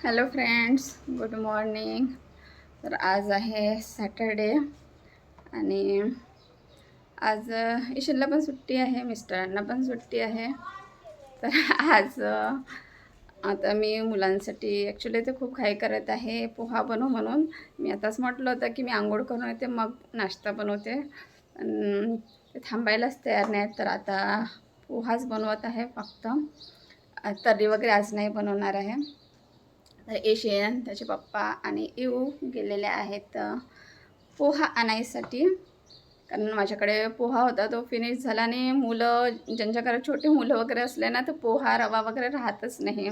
Hello friends good morning तर आज आहे सॅटरडे आणि आज अ, ईशनला पण सुट्टी आहे मिस्टरांना पण सुट्टी आहे. तर आज आता मी मुलांसाठी ॲक्च्युली ते खूप घाई करत आहे पोहा बनवू म्हणून. मी आताच म्हटलं होतं की मी आंघोळ करून येते मग नाश्ता बनवते. ते थांबायलाच तयार नाहीत तर आता पोहाच बनवत आहे फक्त. तर्री वगैरे आज नाही बनवणार आहे. तर एशियन त्याचे पप्पा आणि येऊ गेलेले आहेत पोहा आणायसाठी. कारण माझ्याकडे पोहा होता तो फिनिश झाला आणि मुलं ज्यांच्या घरात छोटे मुलं वगैरे असले ना तर पोहा रवा वगैरे राहतच नाही.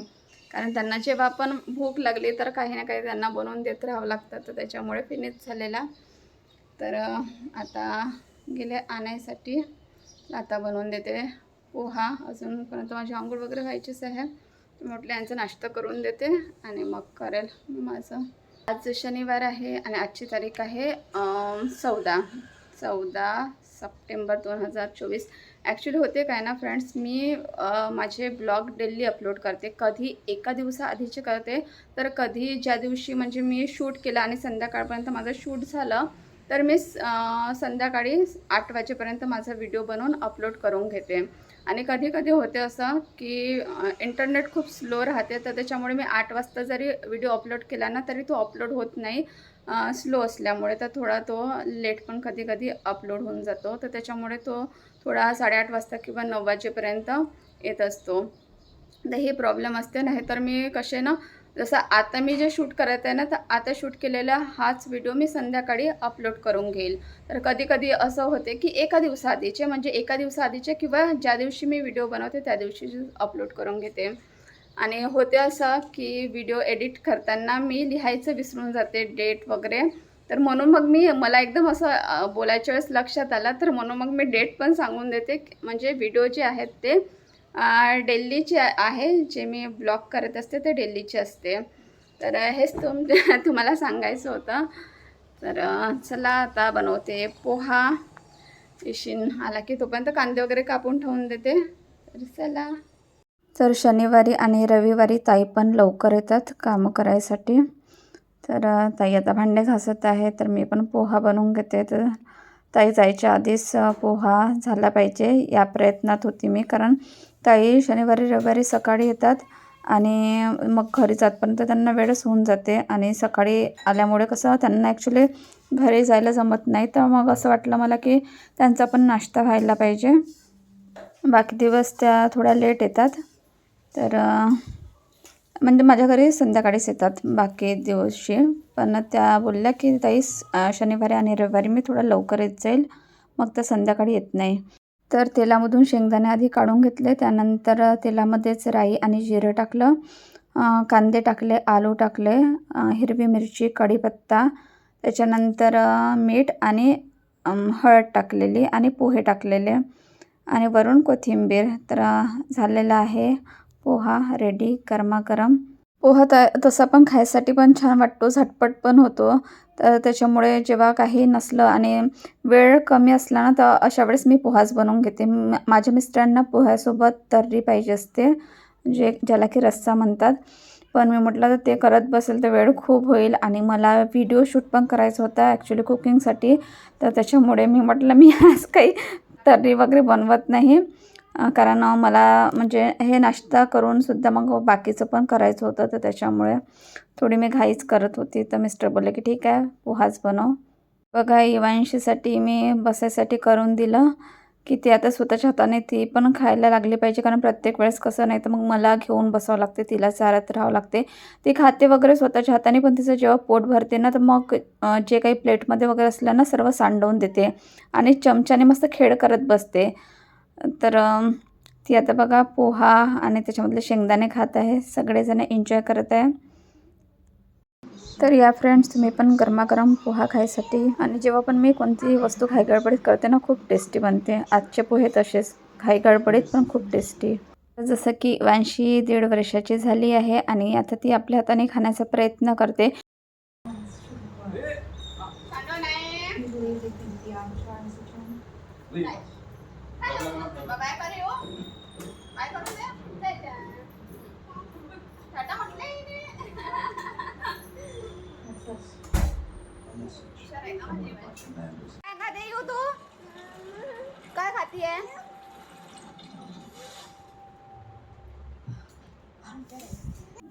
कारण त्यांना जेव्हा पण भूक लागली तर काही ना काही त्यांना बनवून देत राहावं लागतं. तर त्याच्यामुळे फिनिश झालेला. तर आता गेले आणायसाठी. आता बनवून देते पोहा. अजूनपर्यंत माझी आंघोळ वगैरे व्हायचीच आहे. म्हटलं यांचा नाश्ता करून देते आणि मग करेल मी माझं. आज शनिवार आहे आणि आजची तारीख आहे चौदा. चौदा सप्टेंबर दोन हजार चोवीस. ॲक्च्युली होते काय ना फ्रेंड्स मी माझे ब्लॉग डेली अपलोड करते. कधी एका दिवसाआधीचे करते तर कधी ज्या दिवशी म्हणजे मी शूट केलं आणि संध्याकाळपर्यंत माझं शूट झालं तर मी स- संध्याकाळी आठ वाजेपर्यंत माझा व्हिडिओ बनवून अपलोड करून घेते. आणि कधी कधी होते असं की इंटरनेट खूप स्लो राहते तर त्याच्यामुळे मी आठ वाजता जरी व्हिडिओ अपलोड केला ना तरी तो अपलोड होत नाही. स्लो असल्यामुळे तर थोडा तो लेट पण कधी कधी अपलोड होऊन जातो. तर त्याच्यामुळे तो थोडा साडेआठ वाजता किंवा नऊ वाजेपर्यंत येत असतो. तर हे प्रॉब्लेम असते. नाही तर मी कसे ना जसं आता मी जे शूट करत आहे ना तर आता शूट केलेला हाच व्हिडिओ मी संध्याकाळी अपलोड करून घेईल. तर कधी कधी असं होते की एका दिवसाआधीचे म्हणजे एका दिवसाआधीचे किंवा ज्या दिवशी मी व्हिडिओ बनवते त्या दिवशी अपलोड करून घेते. आणि होते असं की व्हिडिओ एडिट करताना मी लिहायचं विसरून जाते डेट वगैरे. तर म्हणून मग मी मला एकदम असं बोलायच्या वेळेस लक्षात आला तर म्हणून मग मी डेट पण सांगून देते. म्हणजे व्हिडिओ जे आहेत ते डेल्लीचे आहे जे मी ब्लॉग करत असते ते डेल्लीचे असते. तर हेच तुम तुम्हाला सांगायचं होतं. तर चला आता बनवते पोहा. इशिन आला की तोपर्यंत कांदे वगैरे कापून ठेवून देते. तर चला. तर शनिवारी आणि रविवारी ताई पण लवकर येतात कामं करायसाठी. तर ताई आता भांडे घासत आहे तर मी पण पोहा बनवून घेते. तर ताई जायच्या आधीच पोहा झाला पाहिजे या प्रयत्नात होती मी कारण ताई शनिवारी रविवारी सकाळी येतात आणि मग घरी जातपर्यंत त्यांना वेळच होऊन जाते आणि सकाळी आल्यामुळे कसं त्यांना ॲक्च्युली घरी जायला जमत नाही. तर मग असं वाटलं मला की त्यांचा पण नाश्ता व्हायला पाहिजे. बाकी दिवस त्या थोड्या लेट येतात. तर म्हणजे माझ्या घरी संध्याकाळीच येतात बाकी दिवशी. पण त्या बोलल्या की ताई स- शनिवारी आणि रविवारी मी थोडं लवकर येत जाईल. मग त्या संध्याकाळी येत नाही. तर तेलामधून शेंगदाणे आधी काढून घेतले त्यानंतर तेलामध्येच राई आणि जिरं टाकलं कांदे टाकले आलू टाकले हिरवी मिरची कढीपत्ता त्याच्यानंतर मीठ आणि हळद टाकलेली आणि पोहे टाकलेले आणि वरून कोथिंबीर. तर झालेला आहे पोहा रेडी गरमागरम. पोहा त तसा पण खायसाठी पण छान वाटतो झटपट पण होतो. तर त्याच्यामुळे जेव्हा काही नसलं आणि वेळ कमी असला ना तर अशा वेळेस मी पोहाच बनवून घेते. माझ्या मिस्टरांना पोह्यासोबत तर्री पाहिजे असते जे ज्याला की रस्सा म्हणतात. पण मी म्हटलं तर ते करत बसेल तर वेळ खूप होईल. आणि मला व्हिडिओ शूट पण करायचा होता ॲक्च्युली कुकिंगसाठी तर त्याच्यामुळे मी म्हटलं मी आज काही तर्री वगैरे बनवत नाही. कारण मला म्हणजे हे नाश्ता करूनसुद्धा मग बाकीचं पण करायचं होतं तर त्याच्यामुळे थोडी मी घाईच करत होती. तर मिस्टर बोलले की ठीक आहे पोहाच बनव. बघा इवांशीसाठी मी बसायसाठी करून दिलं की ती आता स्वतःच्या हाताने ती पण खायला लागली पाहिजे कारण प्रत्येक वेळेस कसं नाही तर मग मला घेऊन बसावं लागते तिला चारत राहावं लागते. ती खाते वगैरे स्वतःच्या हाताने पण तिचं जेव्हा पोट भरते ना तर मग जे काही प्लेटमध्ये वगैरे असलं ना सर्व सांडवून देते आणि चमच्याने मस्त खेळ करत बसते. तर ती आता बघा पोहा आणि त्याच्यामधले शेंगदाणे खात आहे. सगळेजण एन्जॉय करत आहे. तर या फ्रेंड्स तुम्ही पण गरमागरम पोहा खायसाठी आणि जेव्हा पण मी कोणतीही वस्तू खाई गडबडीत करते ना खूप टेस्टी बनते. आजचे पोहे तसेच खाई गडबडीत पण खूप टेस्टी जसं की वांशी दीड वर्षाची झाली आहे आणि आता ती आपल्या हाताने खाण्याचा प्रयत्न करते. तू काय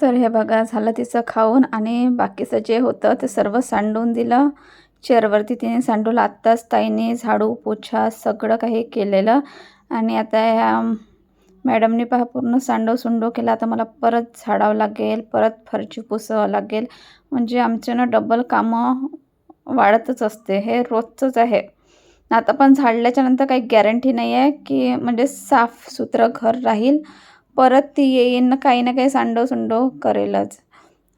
तर हे बघा झालं तिचं खाऊन आणि बाकीचं जे होतं ते सर्व सांडून दिलं. चेअरवरती तिने सांडूला आत्ताच ताईने झाडू पोछा सगळं काही केलेलं. आणि आता ह्या मॅडमने पहा पूर्ण सांडव सुंडो केला. आता मला परत झाडावं लागेल परत फरची पुसावं लागेल. म्हणजे आमचे ना डबल कामं वाढतच असते. हे रोजचंच आहे. आता पण झाडल्याच्यानंतर काही गॅरंटी नाही आहे की म्हणजे साफसुथरं घर राहील. परत ती येईन काही ना काही सांडव सुंडव करेलच.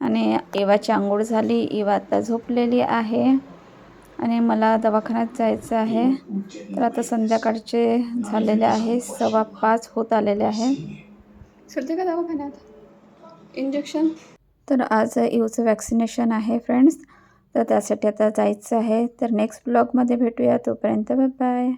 आणि एवाची आंघोळ झाली इवा आता झोपलेली आहे. आणि मला दवाखान्यात जायचं आहे. तर आता संध्याकाळचे झालेले आहे. सव्वा पाच होत आलेले आहे. चलते का दवाखान्यात? इंजेक्शन तर आज इवचं वॅक्सिनेशन आहे फ्रेंड्स तर त्यासाठी आता जायचं आहे. तर नेक्स्ट ब्लॉगमध्ये भेटूया. तोपर्यंत बाय